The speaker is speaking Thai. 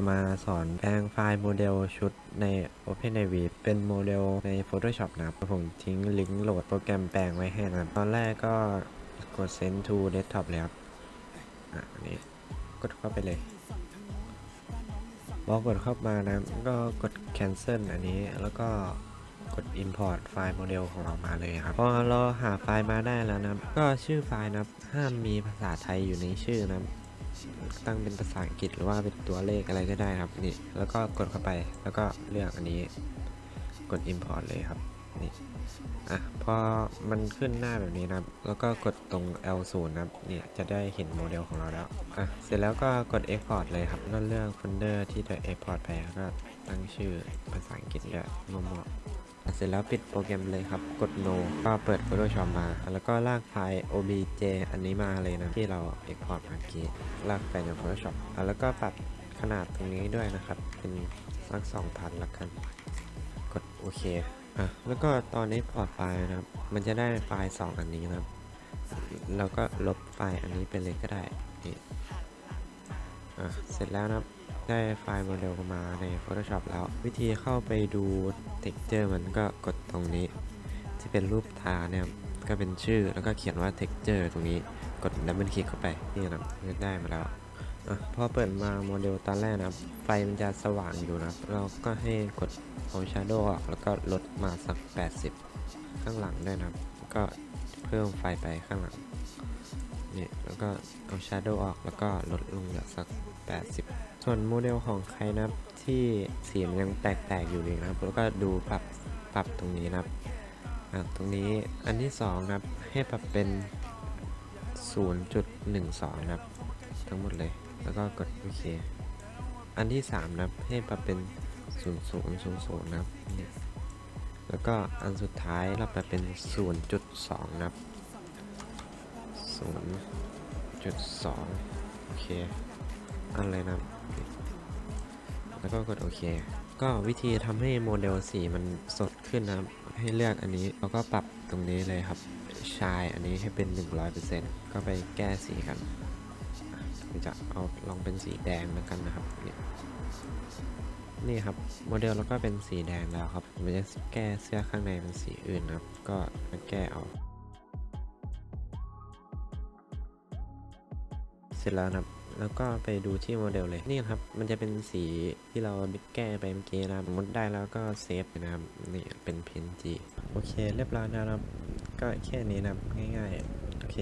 จะมาสอนแปลงไฟล์โมเดลชุดใน OpenIV เป็นโมเดลใน Photoshop นะครับ ผมทิ้งลิงก์โหลดโปรแกรมแปลงไว้ให้นะครับ ตอนแรกก็กด send to desktop เลยครับ อะนี้กดเข้าไปเลยพอกดเข้ามานะก็กด cancel อันนี้แล้วก็กด import ไฟล์โมเดลของเรามาเลยครับ พอเราหาไฟล์มาได้แล้วนะ ก็ชื่อไฟล์นะห้ามมีภาษาไทยอยู่ในชื่อนะ ตั้งเป็นภาษาอังกฤษหรือว่าเป็นตัวเลขอะไรก็ได้ครับนี่แล้วก็กดเข้าไปแล้วก็เลือกอันนี้กด import เลยครับนี่อะพอมันขึ้นหน้าแบบนี้นะครับ แล้วก็กดตรง L0 นะครับเนี่ยจะได้เห็นโมเดลของเราแล้วอะเสร็จแล้วก็กด export เลยครับก็เลือกโฟลเดอร์ที่จะ export ไปก็ตั้งชื่อภาษาอังกฤษแบบมั่วๆอะ เสร็จแล้วปิดโปรแกรมเลยครับ กด no ก็เปิด Photoshop มา แล้วก็ลากไฟล์ obj อันนี้มาเลยนะ ที่เรา export มาเมื่อกี้ลากไปใน Photoshop อะแล้วก็ปรับขนาดตรงนี้ด้วยนะครับ เป็นสัก2,000ละกัน กดโอเคอะแล้วก็ตอนนี้พอร์ตไฟล์นะครับ มันจะได้ไฟล์ 2 อันนี้นะครับเราก็ลบไฟล์อันนี้ไปเลยก็ได้นี่อะเสร็จแล้วนะครับ ได้ไฟล์โมเดลมาใน Photoshop แล้ว วิธีเข้าไปดู texture มันก็กดตรงนี้ ที่เป็นรูปทาเนี่ยก็เป็นชื่อแล้วก็เขียนว่า texture ตรงนี้กดดับเบิลคลิกเข้าไปนี่นะได้มาแล้วอพอเปิดมาโมเดลตอนแรกนะไฟมันจะสว่างอยู่นะเราก็ให้กดเอา Shadow ออกแล้วก็ลดมาสัก 80 ข้างหลังด้วยนะก็เพิ่มไฟไปข้างหลังนี่แล้วก็เอา Shadow ออกแล้วก็ลดลงเหลือสัก 80 ส่วนโมเดลของใครนะครับที่สีมันยังแตกๆอยู่เลยนะครับ แล้วก็ดูปรับปรับตรงนี้นะครับตรงนี้อันที่สองนะครับให้ปรับเป็น 0.12 นะครับ ทั้งหมดเลยแล้วก็กดโอเค อันที่3นะครับให้ปรับเป็น 0000นะครับนี่แล้วก็อันสุดท้ายเราปรับเป็น 0.2 นะครับ 0.2 โอเค อันเลยนะ แล้วก็กดโอเค ก็วิธีทำให้โมเดลสีมันสดขึ้นนะครับ ให้เลือกอันนี้แล้วก็ปรับตรงนี้เลยครับชายอันนี้ให้เป็น 100%ก็ไปแก้สีกันผมจะเอาลองเป็นสีแดงแล้วกันนะครับนี่นี่ครับโมเดลแล้วก็เป็นสีแดงแล้วครับผมจะแก้เสื้อข้างในเป็นสีอื่นนะครับ ก็มาแก้เอา เสร็จแล้วนะครับ แล้วก็ไปดูที่โมเดลเลยนี่ครับมันจะเป็นสีที่เราแก้ไปเมื่อกี้นะครับมดได้แล้วก็เซฟนะครับนี่เป็น PNG โอเค เรียบร้อยนะครับ ก็แค่นี้นะครับง่ายๆ โอเค